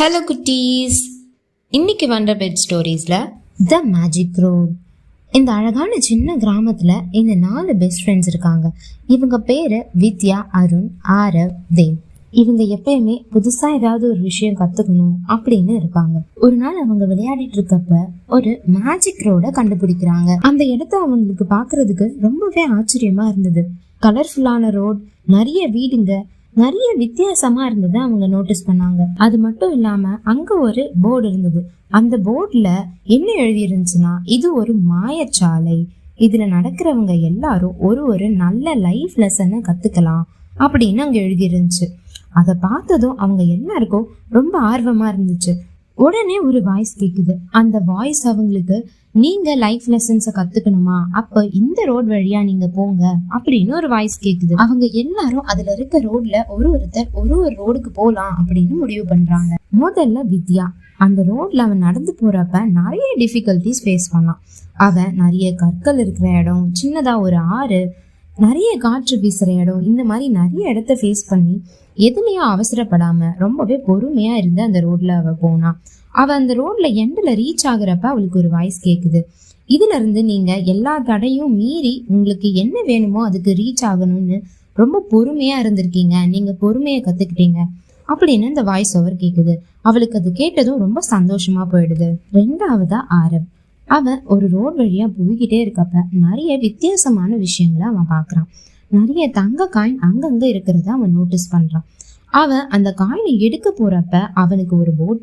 Hello குட்டீஸ். இன்னைக்கு வந்த பெட் ஸ்டோரீஸில் த மேஜிக் ரோட் இந்த அழகான சின்ன கிராமத்தில் இந்த நாலு பெஸ்ட் ஃப்ரெண்ட்ஸ் இருக்காங்க. இவங்க பேர் வித்யா அருண் ஆரவ் தேவ். இவங்க எப்பயுமே புதுசாக ஏதாவது ஒரு விஷயம் கற்றுக்கணும் அப்படின்னு இருப்பாங்க. ஒரு நாள் அவங்க விளையாடிட்டு இருக்கப்ப ஒரு மேஜிக் ரோடை கண்டுபிடிக்கிறாங்க. அந்த இடத்த அவங்களுக்கு பார்க்கறதுக்கு ரொம்பவே ஆச்சரியமா இருந்தது. கலர்ஃபுல்லான ரோட் நிறைய வீடுங்க நிறைய வித்தியாசமா இருந்ததை அவங்க நோட்டீஸ் பண்ணாங்க. அது மட்டும் இல்லாம அங்க ஒரு போர்டு இருந்தது. அந்த போர்டுல என்ன எழுதி இருந்துச்சுன்னா இது ஒரு மாயச்சாலை. இதுல நடக்கிறவங்க எல்லாரும் ஒரு ஒரு நல்ல லைஃப் லெசனை கத்துக்கலாம் அப்படின்னு அங்க எழுதி இருந்துச்சு அதை பார்த்ததும் அவங்க எல்லாருக்கும் ரொம்ப ஆர்வமா இருந்துச்சு. உடனே ஒரு வாய்ஸ் கேட்குது அந்த வாய்ஸ் அவங்களுக்கு நீங்க லைஃப் லெசன்ஸை கத்துக்கணுமா? அப்ப இந்த ரோட் வழியா நீங்க போங்க. அப்படின்னு ஒரு வாய்ஸ் கேக்குது. அவங்க எல்லாரும் அதுல இருக்க ரோட்ல ஒரு ஒருத்தர் ஒரு ஒரு ரோடுக்கு போலாம் அப்படின்னு முடிவு பண்றாங்க. முதல்ல வித்யா. அந்த ரோட்ல அவன் நடந்து போறப்ப நிறைய டிஃபிகல்டிஸ் ஃபேஸ் பண்ணான். அவன் நிறைய கற்கள் இருக்கிற இடம் சின்னதா ஒரு ஆறு நிறைய காற்று வீசுகிற இடம் இந்த மாதிரி நிறைய இடத்த ஃபேஸ் பண்ணி எதுலயும் அவசரப்படாம ரொம்பவே பொறுமையா இருந்து அந்த ரோட்டில் அவள் போனா. அவள் அந்த ரோட்டில் எண்டில் ரீச் ஆகுறப்ப அவளுக்கு ஒரு வாய்ஸ் கேட்குது இதுல இருந்து நீங்க எல்லா தடையும் மீறி உங்களுக்கு என்ன வேணுமோ அதுக்கு ரீச் ஆகணும்னு ரொம்ப பொறுமையாக இருந்திருக்கீங்க. நீங்கள் பொறுமையை கத்துக்கிட்டீங்க. அப்படின்னு இந்த வாய்ஸ் ஓவர் கேட்குது அவளுக்கு அது கேட்டதும் ரொம்ப சந்தோஷமா போயிடுது. ரெண்டாவதா ஆரவ். அவன் ஒரு ரோடு வழியா போய்கிட்டே இருக்கப்ப நிறைய வித்தியாசமான விஷயங்களை அவன் பார்க்குறான். நிறைய தங்க காயின் அங்கங்கே இருக்கிறத அவன் நோட்டீஸ் பண்றான். அவன் அந்த காயினை எடுக்க போறப்ப அவனுக்கு ஒரு போட்